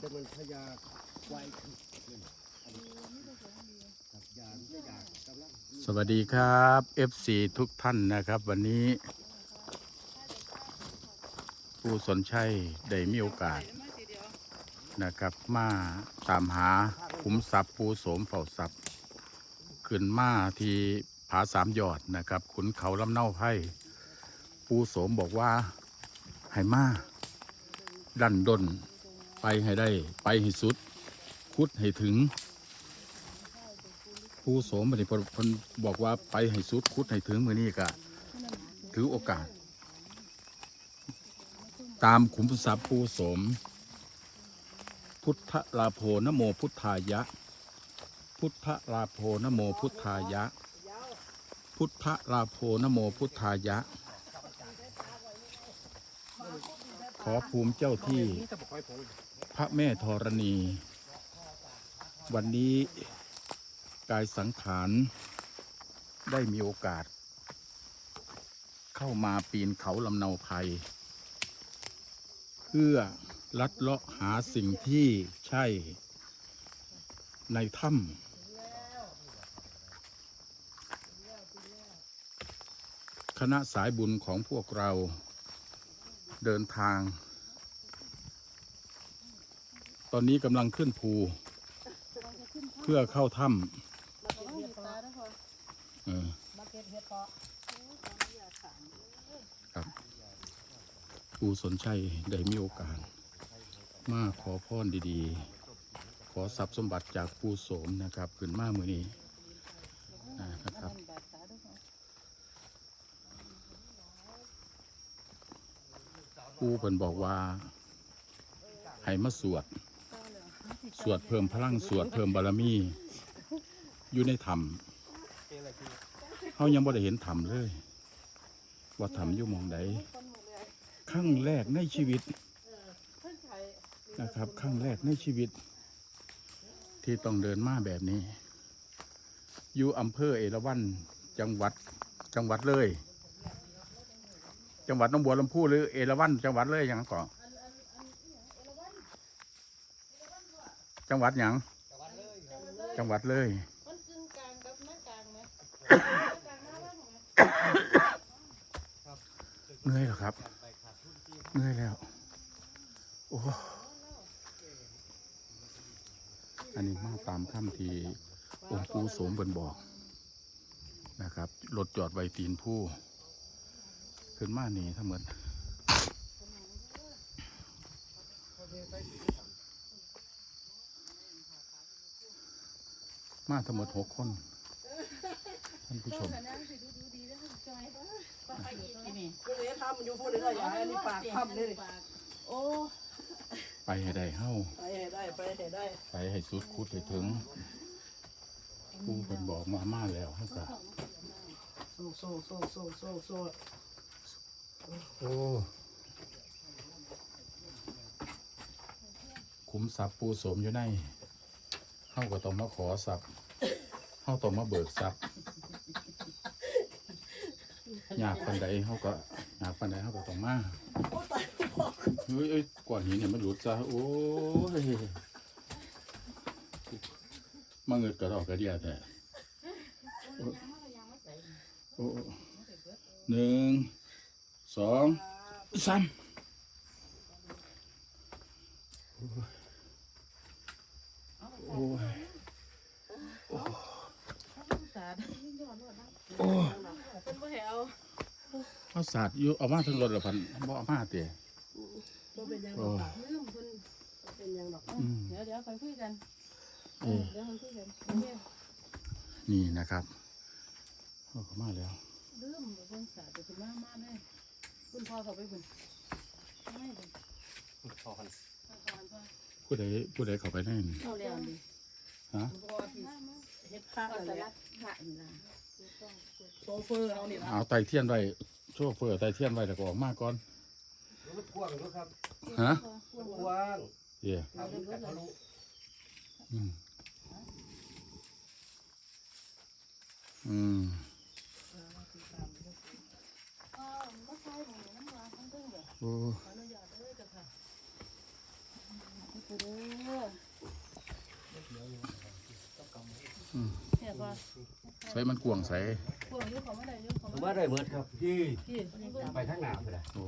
แต่มันพยาควายขึ้นอันนี้ครับยางยางกำลังสวัสดีครับ FC ทุกท่านนะครับ วันนี้ผู้สนชัยได้มีโอกาสนะครับมาตามหาขุมทรัพย์ปูโสมเฝ้าทรัพย์ขึ้นมาที่ผาสามยอดนะครับขุนเขาลำเนาไพ่ปูโสมบอกว่าให้มาดันดน ไปให้ได้ ไปให้สุด คุดให้ถึงผู้โสมบัดนี้เพิ่นเพิ่นบอกว่าไปให้สุดคุดให้ถึงมือนี้ก็ถือโอกาส ตามขุมทรัพย์ผู้โสม พุทธลาโภนโมพุทธายะ พุทธลาโภนโมพุทธายะ พุทธลาโภนโมพุทธายะขอภูมิเจ้าที่ พระแม่ธรณี วันนี้กายสังขารได้มีโอกาส เข้ามาปีนเขาลำเนาภัย เพื่อลัดเลาะหาสิ่งที่ใช่ในถ้ำคณะสายบุญของพวกเราเดินทาง ตอนนี้กำลังขึ้นภู เพื่อเข้าถ้ำเออครับปูสนชัยได้มีโอกาส มาขอพรดีๆ ขอทรัพย์สมบัติจากปูโสมนะครับขึ้นมามือนี้นะครับปูเพิ่นบอกว่าให้มาสวด สวดเพิ่มพลังสวดเพิ่มบารมี อยู่ในถ้ำเขายังบ่ได้เห็นถ้ำเลย ว่าถ้ำอยู่มองใดครั้งแรกในชีวิตนะครับครั้งแรกในชีวิต ที่ต้องเดินมาแบบนี้ อยู่อำเภอเอราวัณจังหวัดจังหวัดเลย จังหวัดหนองบัวลำพูหรือเอราวัณจังหวัดเลยยังก่อน จังหวัดหยังจังหวัดเลย มันกึ่งกลางกับหน้ากลางไหมหน้ากลางหน้าบ้านไหมเหนื่อยเหรอครับเหนื่อยแล้ว โอ้ อันนี้มาตามคำที่องค์ปู่โสมบนบอกนะครับรถจอดไว้ตีนผู้ ขึ้นมาหนี่ทั้งหมด มาทั้งหมดหกคน ท่านผู้ชมก็เลยทำอยู่พูดเลยอย่าให้อันนี้ปากทำเลยโอ้ไปให้ได้เฮ้าไปให้ได้ไปให้ได้ไปให้สุดคุดให้ถึงผู้เป็นบอกมามาแล้วเฮาก็สู้สู้สู้สู้สู้สู้โอ้คุ้มทรัพย์ปูสมอยู่ในเฮาก็ต้องมาขอทรัพย์เฮาต้องมาเบิกทรัพย์ยากปันใดเฮาก็ยากปันใดเฮาก็ต้องมาเฮ้ยเอ้ยก่อนหินเนี่ยมันหลุดซะโอ้ยมาเงิดกระดอกกระเดียแท้โอ้หนึ่งสองสามโอ้ยสาด โอ้ยเป็นบ่ให้เอาเอาสาดอยู่เอามาถึงรถละพันบ่เอามาเตี๋ยก็เป็นยังโอ้ลืมเพิ่นเป็นยังหรอกอืมเดี๋ยวเดี๋ยวค่อยคุยกันเออเดี๋ยวค่อยคุยกันโอเคนี่นะครับเอาเข้ามาแล้วลืมเพิ่นสาดเดี๋ยวเพิ่นมามาเลยคุณพ่อเขาไปเพิ่นไม่เพิ่นพอกันพ่อเขาอันพ่อผู้ใดผู้ใดเข้าไปได้นี่เอาแล้วดิฮะพ่อที่เฮ็ดผ้าก็อะไรสลัดพระนี่ล่ะ เอาไตเทียนไว้โชเฟอร์ไตเทียนไว้แต่ก็ออกมาก่อนรถพ่วงรถครับฮะรถพ่วงอย่ทำแต่ทะลุอืมอืมโอ้เนี่ยป่ะ ใส่มันกวางใส่พวกอยู่เขาไม่ได้อยู่เขาผมไม่ว่าได้เบิดครับพี่พี่นี่เบิ่งไปทางหน้าไปเลยโอ้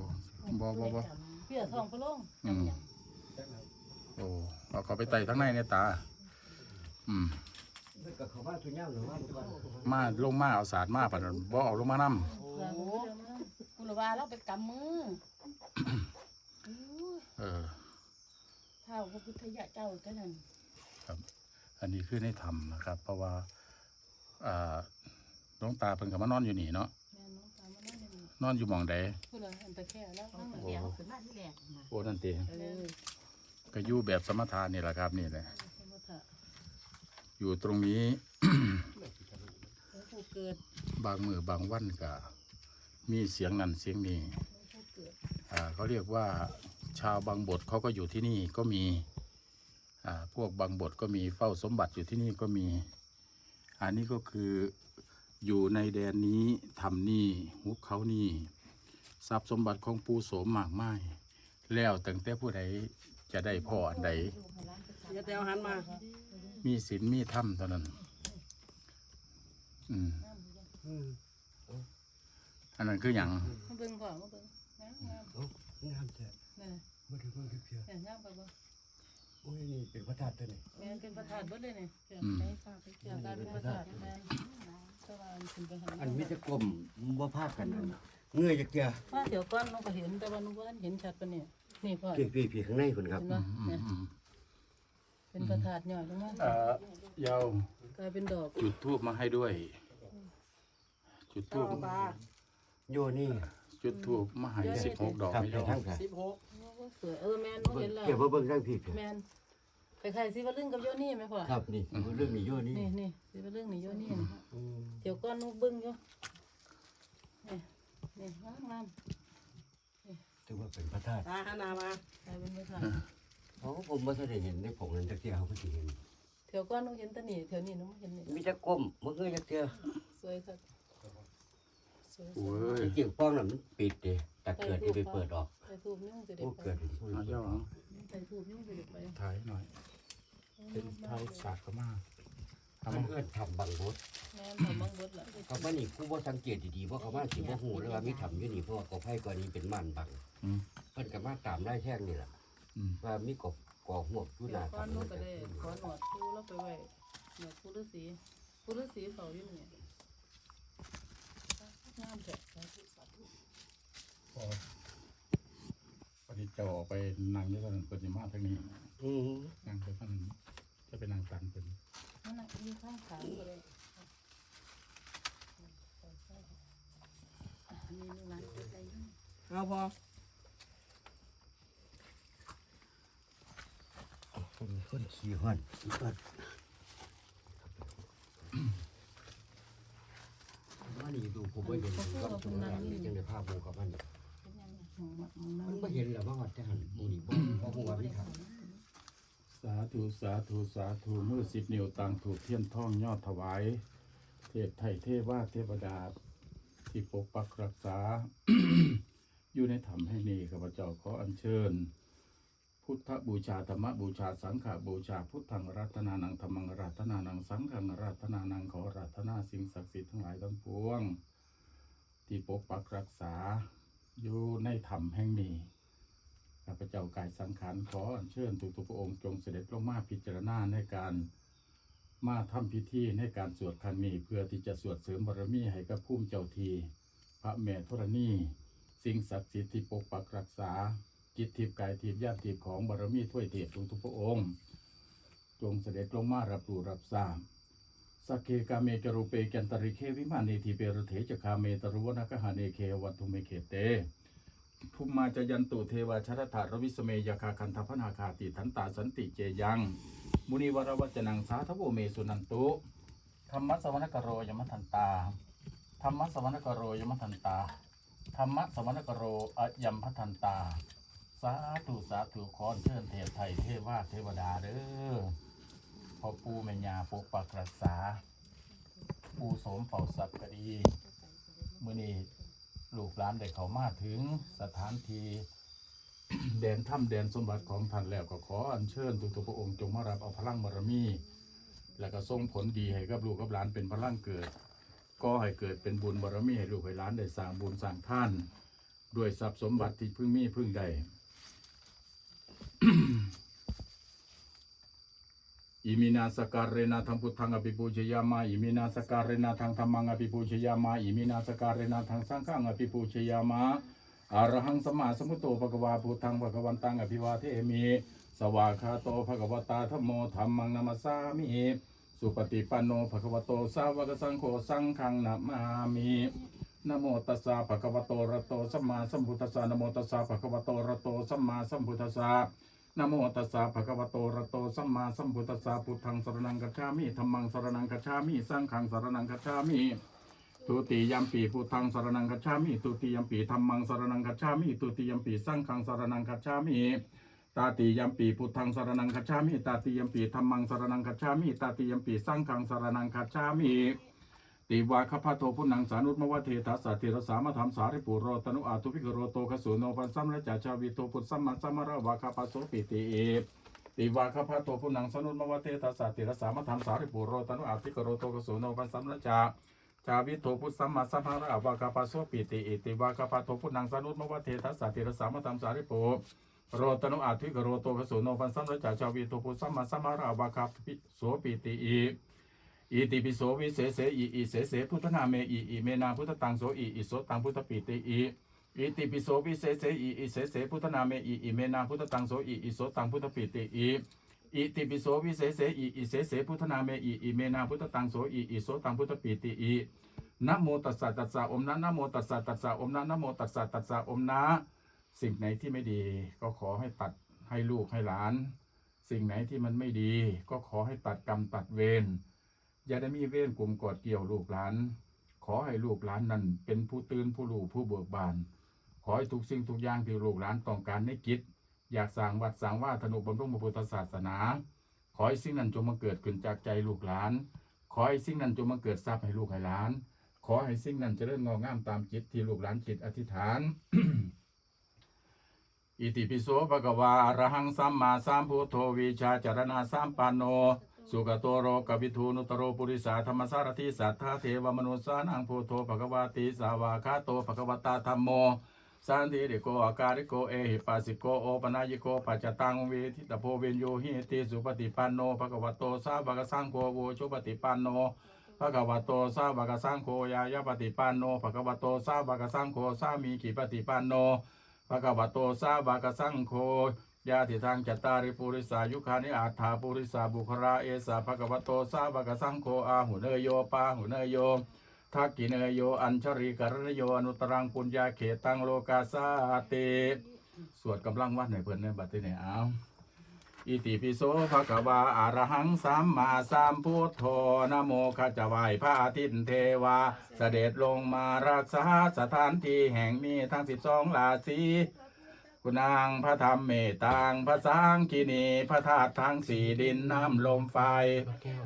บ่บ่บ่พี่อะทองพะโลงอืมโอ้เอาเขาไปไต่ทั้งในเนี่ยตา อืมมันก็เขาว่าทุนย่างหรือว่าทุกวันมาลงมาเอาสาดมาปะนั้นบ่เอาลงมานำโอ้โหกุลวาเราไปกำมืออู้เออ เท่าพระพุทธยาเจ้าเท่านั้น อันนี้คือในธรรมนะครับ เพราะว่า อ่าหลวงตาเพิ่นก็มานอนอยู่นี่เนาะแม่น้องตามมานั่นนี่นอนอยู่หม่องใดพูดเลยอันตะแค่แล้วเอานั่งเดี๋ยวขึ้นมาที่แรกนะโอ้นั่นติเออก็อยู่แบบสมถะนี่แหละครับนี่แหละสมุทะอยู่ตรงนี้ หลวงปู่เกิดบางมือบางวันก็มีเสียงนั่นเสียงนี้หลวงปู่เกิดอ่าเขาเรียกว่าชาวบางบทเขาก็อยู่ที่นี่ก็มีอ่าพวกบางบทก็มีเฝ้าสมบัติอยู่ที่นี่ก็มี อันนี้ก็คืออยู่ในแดนนี้ทำนี่หุบเขานี่ทรัพย์สมบัติของปูโสมมากมายแล้วตั้งแต่ผู้ใดจะได้พ่ออันใดอย่าแต่เอาหันมา มีศีลมีธรรมเท่านั้น อืมอืมอันนั้นคืออย่างมาเบิ่งพ่อมาเบิ่งงามงามเอ้างามแท้นี่มาถึงเพิ่งเพียงเนี่ยงามไปบ่ โอ้ยนี่เป็นพระธาตุตัวนี้แม่นเป็นประธานเบิดเลยนี่อืมเกี่ยวกับเป็นประธานแม่นสว่างขึ้นไปหาอันมิตรกลมบ่ภาคกันอันเงื่อยจักเจียว่าเดี๋ยวก่อนน้องก็เห็นแต่ว่าน้องบ่ทันเห็นชัดปานนี้นี่พ่อพี่พี่พี่ข้างในคนครับเห็นบ่อืมเนี่ยอืมเป็นประธานย่อยลงมาเอ่อยาวกลายเป็นดอกจุดทูบมาให้ด้วย จุดทูบปลาโยนี่จุดทูบมาให้สิบหกดอกครับไม่ไปยอทางมค่ะสิบหกโอ้ สวยเออแม่นน้องเห็นแล้วเก็บมาเบิ่งทางพี่แม่นคล้ายๆสิว่าเรื่องกับโยนี่ไหมพ่อครับนี่เรื่องนี้โยนี่นี่นี่สิว่าเรื่องนี่โยนี่นี่อืมเดี๋ยวก่อนน้องเบิ่งอยู่นี่นี่งามงามถือว่าเป็นพระธาตุตาหันหน้ามากลายเป็นประธานเพราะผมบ่ทันได้เห็นในผงนั้นจักเจียเขาก็สิเห็นเดี๋ยวก่อนน้องเห็นแตะนี่เดี๋ยวนี้น้องบ่เห็นนี่มีแต่กลมบ่เงื่อยจักเจียสวยครับสวยโอ้ยจริงๆป้องน่ะมันปิดเด้ แต่เกิดที่ไปเปิดออกใส่ทูบยุ่งจะได้โอ้ไปเกิดเอาเจ้าเอาใส่ทูบยุ่งจะได้ไปถ่ายหน่อย เป็นไทยศาสตร์ก็มาทำมันเอื้อนทำบังบดแม่นทำบังเบิดล่ะเขาว่านี่กูบ่สังเกตดีๆเพราะเขาว่าสิบ่ฮู้เลยว่ามีทำอยู่นี่เพราะว่ากอไผ่กว่านี้เป็นม่านบังอืมเพิ่นก็มาตามไล่แท่งนี่ล่ะอืมว่ามีกบกอหวกอยู่หเดี๋ยน้าวก่อนทำน้องนั่นก็ก็ได้ขอหนวดคู่แล้วไปไว้หนวดคู่ฤาษีคู่ฤาษีเขาอยู่นี่งามแท้สาธุสาธุ พอพอดีเจ้าออกไปนั่งด้วยกันเปิดมาทางนี้อือนั่งไปข้างนี้จะไปนั่งตันเป็นนั่นน่ะอยู่ข้างขาก็ได้อันนี้ลูกหลานเกิดอะไรอยู่เอาพอคนคนขี่ฮ้อนก็ว่านี่ดูผมบ่เห็นก็ตรงนั้นนี่จังได้พาบูกับมันนี่เป็นยังไงหมูหมูน้มันบ่เห็นแล้วว่าฮอดจะหันบูนี่บ่บ่ฮู้ว่ามีทำสาธุสาธุสาธุมือสิบนิ้วต่างถูกเทียนท่องยอดถวาย เทพไทยเทวาเทวดา ที่ปกปักรักษา อยู่ในธรรมให้นี้ข้าพเจ้าขออัญเชิญ พุทธบูชาธรรมบูชาสังฆบูชาพุทธังรัตนานังธรรมังรัตนานังสังฆังรัตนานังขอรัตนาสิ่งศักดิ์สิทธิ์ทั้งหลายทั้งปวง ที่ปกปักรักษา อยู่ในธรรมแห่งนี้ข้าพเจ้ากายสังขารขออัญเชิญทุกทุกพระองค์จงเสด็จลงมาพิจารณาในการมาทำพิธีในการสวดครั้งนี้เพื่อที่จะสวดเสริมบารมีให้กับภูมิเจ้าที พระแม่ธรณีสิ่งศักดิ์สิทธิ์ที่ปกปักรักษา จิตทิพย์กายทิพย์ญาติทิพย์ของบารมีถ้วยเทพทุกทุกพระองค์ จงเสด็จลงมารับรู้รับทราบ สักเคกาเมจรูเปกันตริเควิมานีทีเปรเถจคาเมตรุวนกหาเนเควัตุเมเขเตภูมิมาจยันตุเทวาชรถารวิสเมยคาคันทพนาคาติทันตาสันติเจยัง มุนีวรวัจนังสาธโวเมสุนันตุธรรมะสวนกโรยมัทันตาธรรมะสวนกโรยมัทันตาธรรมะสวนกโรอยัมพัทันตา สาธุสาธุขอเชิญเทพไทยเทวาเทวดาเด้อ พ่อปู่แม่ย่าปกปักรักษา ปู่สมเฝ้าสัตว์ก็ดีมื้อนี้ลูกหลานได้เขามาถึงสถานที่แดนถ้ำแดนสมบัติของท่านแล้วก็ขออัญเชิญทุกๆพระองค์จงมารับเอาพลังบารมี แล้วก็ส่งผลดีให้กับลูกกับหลานเป็นพลังเกิด ก็ให้เกิดเป็นบุญบารมีให้ลูกให้หลานได้สร้างบุญสร้างท่าน ด้วยทรัพย์สมบัติที่พึ่งมีพึ่งได้ อิมินาสการเรนาทังพุทธังอภิปูชยามาอิมินาสการเรนาทังธรรมังอภิปูชยามาอิมินาสการเรนาทังสังฆังอภิปูชยามาอรหังสมมาสมุตโตภะคะวาพุทธังภะคะวันตังอภิวาเทมิสวากขาโตภะคะวตาธัมโมธัมมังนามัสามิสุปฏิปันโนภะคะวโตสาวกสังโฆสังฆังนามามินโมตัสสะภะคะวโตระโตสัมมาสัมพุทธัสสะนโมตัสสะภะคะวโตระโตสัมมาสัมพุทธัสสะ นะโมตัสสะภะคะวะโตระโตสัมมาสัมพุทธัสสะพุทธังสรณังกัจฉามิธัมมังสรณังกัจฉามิสังฆังสรณังกัจฉามิทุติยัมปีพุทธังสรณังกัจฉามิทุติยัมปีธัมมังสรณังกัจฉามิทุติยัมปีสังฆังสรณังกัจฉามิตาติยัมปีพุทธังสรณังกัจฉามิตาติยัมปีธัมมังสรณังกัจฉามิตาติยัมปีสังฆังสรณังกัจฉามิ ติวาคพะโตพุนังสานุตมวะเทตัสสะเทระสามะธรรมสาริปุโรตนุอาทุภิกโรโตคสุโนปัสสัมระจาชาวิโตพุทธัมมัสสมะระวะคาปโสปิติเอติวาคพะโตพุนังสนุนมวเตตัสสะติรสามธรรมสาริปุโรตนุอาทิกโรโตกสุโนปัสสัมระจาจาวิโตพุทธัมมาสัมภาระวากาปะโสปิติอิติวาคพระโตพุนังสนุนมวเตตัสสะติรสามธรรมสาริปุโรตนุอาทิกโรโตกสุโนปัสสัมระจาจาวิโตพุทธัมมาสัมภาระวากาปโสปิติอิ อิติปิโสวิเศษเสอิอิเสเสพุทธนาเมอิอิเมนาพุทธตังโสอิอิโสตังพุทธปิติอิอิติปิโสวิเศษเสอิอิเสเสพุทธนาเมอิอิเมนาพุทธตังโสอิอิโสตังพุทธปิติอิอิติปิโสวิเศษเสอิอิเสเสพุทธนาเมอิอิเมนาพุทธตังโสอิอิโสตังพุทธปิติอินะโมตัสสะตัสสะอมนะนะโมตัสสะตัสสะอมนะนะโมตัสสะตัสสะอมนะสิ่งไหนที่ไม่ดีก็ขอให้ตัดให้ลูกให้หลาน สิ่งไหนที่มันไม่ดี ก็ขอให้ตัดกรรมตัดเวร อย่าได้มีเวรกลุ่มกอดเกี่ยวลูกหลาน ขอให้ลูกหลานนั้นเป็นผู้ตื่นผู้รู้ผู้เบิกบาน ขอให้ทุกสิ่งทุกอย่างที่ลูกหลานต้องการในกิจอยากสร้างวัดสร้างว่าธนุบำรุงพระพุทธศาสนา ขอให้สิ่งนั้นจงมาเกิดขึ้นจากใจลูกหลาน ขอให้สิ่งนั้นจงมาเกิดทรัพย์ให้ลูกให้หลาน ขอให้สิ่งนั้นจเจริญงอกงามตามจิตที่ลูกหลานจิตอธิษฐาน อิติปิโสภะควาอระหังสัมมาสัมพุทโธวิชาจารณาสัมปันโน สุกโตโรกวิทูนุตโรปุริสาธรรมสารทิสัทธาเทวมนุสานังโพุทภควาติสาวาคาโตภควตาธัมโมสันติริโกอาการิโกเอหิปัสสิโกโอปนายิโกปัจจตังเวทิตโพเวนโยหิติสุปฏิปันโนภควโตสาวกสังโฆโวชุปฏิปันโนภควโตสาวกสังโฆยายาปฏิปันโนภควโตสาวกสังโฆสามีขิปฏิปันโนภควโตสาวกสังโฆ ญาติทางจัตตาริปุริสายุคานิอาถาปุริสาบุคราเอสาภะคะวโตสาวกสังโฆอาหุเนยโยปาหุเนยโยทักกิเนยโยอัญชริกรณโยอนุตรังปุญญาเขตังโลกาสาเตสวดกำลังวัดในเพิ่นในบัดนี้เนี่ยเอาอิติปิโสภะควาอะรหังสัมมาสัมพุทโธนะโมขจวายพระอาทิตย์เทวา เสด็จลงมารักษาสถานที่แห่งนี้ทั้งสิบสองราศี คุณนางพระธรรมเมตตางพระสังคีนีพระธาตุทั้งสี่ดินน้ำลมไฟ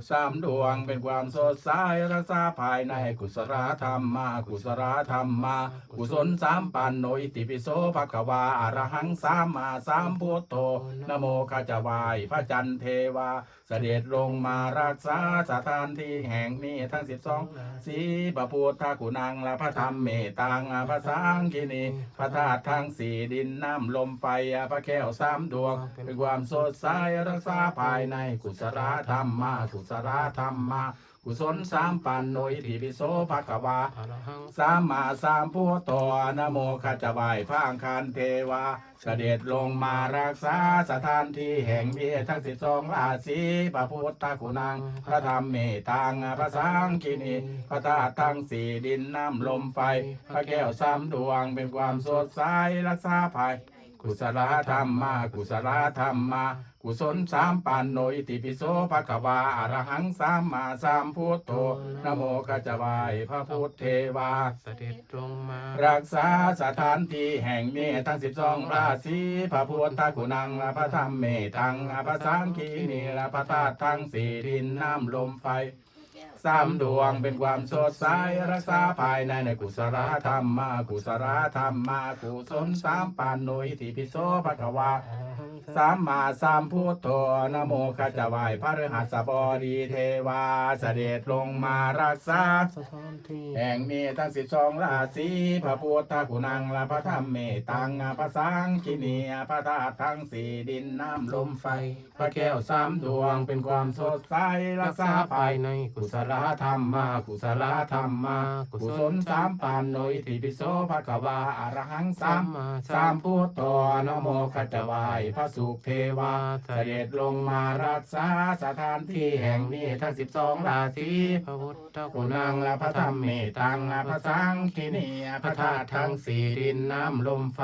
สามดวงเป็นความสดใสรักษาภายในกุศลธรรมมากุศลธรรมมากุศลสามปันโนอิติปิโสภควาอรหังสามมาสามพุทโธนโมขจวายพระจันเทวา เสด็จลงมารักษาสถานที่แห่งนี้ทั้งสิบสองสีพระพุทธกุณังและพระธรรมเมตตังพระสังคีนีพระธาตุทั้งสี่ดินน้ำลมไฟพระแก้วสามดวง เป็นความสดใสรักษาภายในกุศลธรรมมากุศลธรรมมากุศลสามปันโนอิติปิโสภะคะวาสามมาสามพุทโธนะโมขจวายพระอังคารเทวาเสด็จลงมารักษาสถานที่แห่งนี้ทั้งสิบสองราศีพระพุทธกุณัง พระธรรมเมตตังพระสังคีนีพระธาตุทั้งสี่ดินน้ำลมไฟ พระแก้วสามดวงเป็นความสดใสรักษาภาย กุศลธรรมมา กุศลธรรมมา กุศลสามปันโนอิติปิโสภะคะวาอะระหังสามมาสามพุทโธนะโมขจวายพระพุทธเทวาเสด็จลงมา รักษาสถานที่แห่งนี้ทั้งสิบสองราศีพระพุทธกุณังและพระธรรมเมตังพระสังคีนีและพระธาตุทั้งสี่ดินน้ำลมไฟ สามดวงเป็นความสดใสรักษาภายในในกุศลธรรมมากุศลธรรมมากุศลสามปานโนอิติปิโสภะคะวาอรหังสัมมาสัมพุทโธนะโมขจาวายพระฤหัสบดีเทวาเสด็จลงมารักษาสถานที่แห่งมีทั้งสิบสองราศีพระพุทธกุณังและพระธรรมเมตังพระสังคินีพระธาตุทั้งสี่ดินน้ำลมไฟ พระแก้วสามดวงเป็นความสดใสรักษาภายในกุศลธรรมมากุศลธรรมมากุศลสามปานโนอิติปิโสภะคะวาอรหังสามสามพุทโธนะโมขจาวายพระสุขเทวาเสด็จลงมารักษาสถานที่แห่งนี้ทั้งสิบสองราศีพระพุทธกุณังและพระธรรมเมตังและพระสังคีนีพระธาตุทั้งสี่ดินน้ำลมไฟ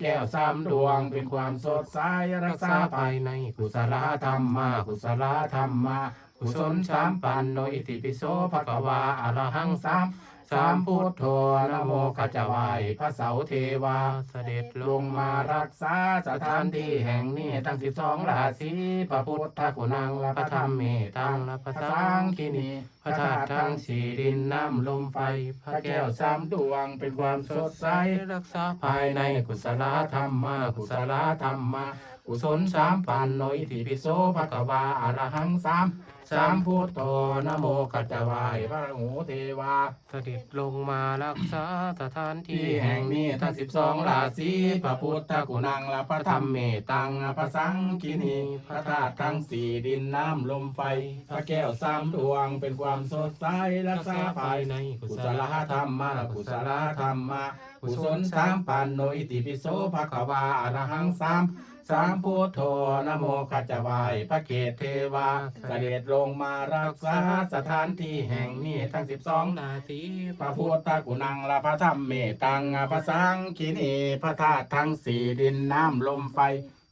แก้วสามดวงเป็นความสดใสรักษาภายในกุศลธรรมมากุศลธรรมมากุศลสามปันโนอิติปิโสภะคะวาอรหังสาม สามพุทโธนโมขจวายพระเสาเทวา เสด็จลงมารักษาสถานที่แห่งนี้ทั้งสิบสองราศีพระพุทธกุณังและพระธรรมเมตังและพระสังคีนีพระธาตุทั้งสี่ดินน้ำลมไฟ พระแก้วสามดวงเป็นความสดใสรักษาภายในกุศลธรรมมากุศลธรรมมากุศลสามปันโนอิติปิโสภะคะวาอรหังสาม สามพุทโธนะโมกัจจวายพระหูเทวา เสด็จลงมารักษาสถานที่ที่แห่งนี้ทั้งสิบสองราศีพระพุทธกุณังและพระธรรมเมตังพระสังคีนีพระธาตุทั้งสี่ดินน้ำลมไฟ พระแก้วสามดวงเป็นความสดใสรักษาภายในกุศลธรรมมากุศลธรรมมากุศลสามปันโนอิติปิโสภะคะวาอรหังสาม สามพุทโธนะโมกัจจวายพระเกศเทวาเสด็จลงมารักษาสถานที่แห่งนี้ทั้งสิบสองราศีพระพุทธกุณังละพระธรรมเมตังพระสังคีนีพระธาตุทั้งสี่ดินน้ำลมไฟ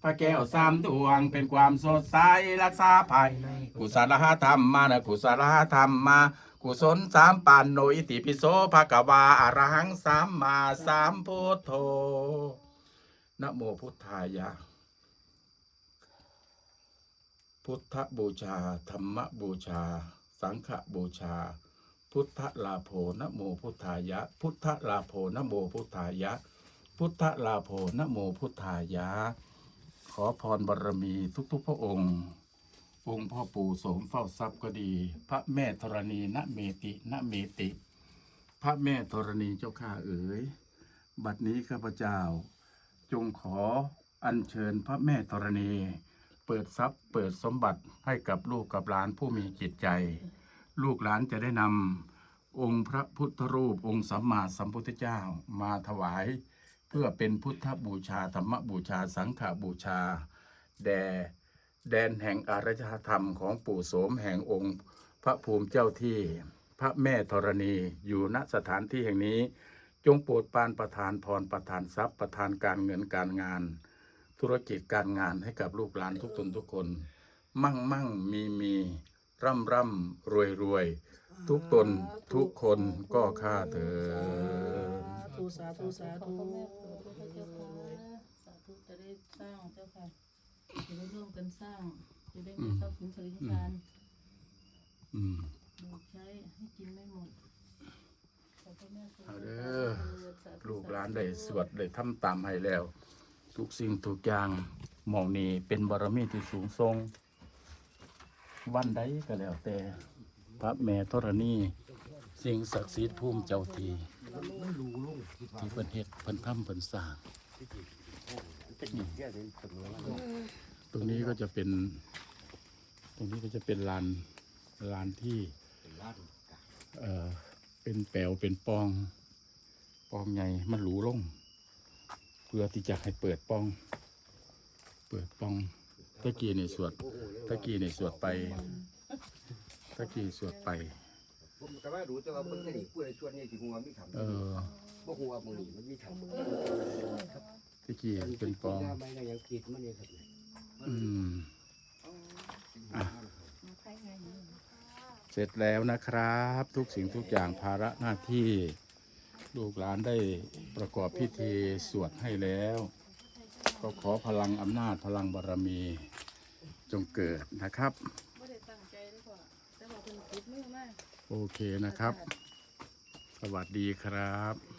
พระแก้วสามดวงเป็นความสดใสรักษาภายในกุศลธรรมมานะกุศลธรรมมากุศลสามปานโนอิติปิโสภะกวาอรหังสามมาสามพุทโธนะโมพุทธายะ พุทธบูชา ธรรมบูชา สังฆบูชา พุทธลาโภนะโมพุทธายะ พุทธลาโภนะโมพุทธายะ พุทธลาโภนะโมพุทธายะ ขอพรบารมีทุกๆ พระองค์ องค์พ่อปู่โสมเฝ้าทรัพย์ก็ดี พระแม่ธรณีณเมติณเมติ พระแม่ธรณีเจ้าข้าเอ๋ย บัดนี้ข้าพเจ้า จงขออัญเชิญพระแม่ธรณี เปิดทรัพย์เปิดสมบัติให้กับลูกกับหลานผู้มีจิตใจ ลูกหลานจะได้นำองค์พระพุทธรูปองค์สัมมาสัมพุทธเจ้ามาถวาย เพื่อเป็นพุทธบูชาธรรมบูชาสังฆบูชา แด่แดนแห่งอารยธรรมของปู่โสมแห่งองค์ พระภูมิเจ้าที่พระแม่ธรณีอยู่ณสถานที่แห่งนี้ จงโปรดปานประทานพรประทานทรัพย์ประทานการเงินการงาน ธุรกิจการงานให้กับลูกหลานทุกตนทุกคน มั่งมั่งมีมีร่ำร่ำรวยรวยทุกตนทุกคนก็ข้าเถิดสาธุสาธุสาขอธุพระแม่โปรดด้วยเจ้าค่ะสาธุจะได้สร้างเจ้าค่ะจะได้ร่วมกันสร้างจะได้มีทรัพย์สินบริการอืมเบิกใช้ให้กินไม่หมดขอพระแม่โปรดเอาด้วยเด้อสาธุลูกหลานได้สวดได้ทำตามให้แล้ว ทุกสิ่งทุกอย่างหมองนี้เป็นบารมีที่สูงทรง วันใดก็แล้วแต่ พระแม่ธรณีสิ่งศักดิ์สิทธิ์ภูมิเจ้าทีที่เพิ่นเฮ็ดเพิ่นทำเพิ่นสร้างตรงนี้ก็จะเป็น ตรงนี้ก็จะเป็นลานลานที่เออเป็นแปลวเป็นปอง ปองใหญ่มันหรูลง เพื่อที่จะให้เปิดปอง เปิดปองตะกี้ในสวดตะกี้ในสวดไปตะกี้สวดไปผมก็ว่ารู้แต่ว่าเพิ่นจะนี่ผู้ใดชวนนี่สิหัวมีทำเออบ่หัวมื้อนี้มันมีทำตะกี้เป็นปองไม่ก็ยังคิดมันนี่ครับอืมอะเสร็จแล้วนะครับ ทุกสิ่งทุกอย่างภาระหน้าที่ ลูกหลานได้ประกอบพิธีสวดให้แล้ว ก็ขอพลังอำนาจพลังบารมีจงเกิดนะครับโอเคนะครับ สวัสดีครับ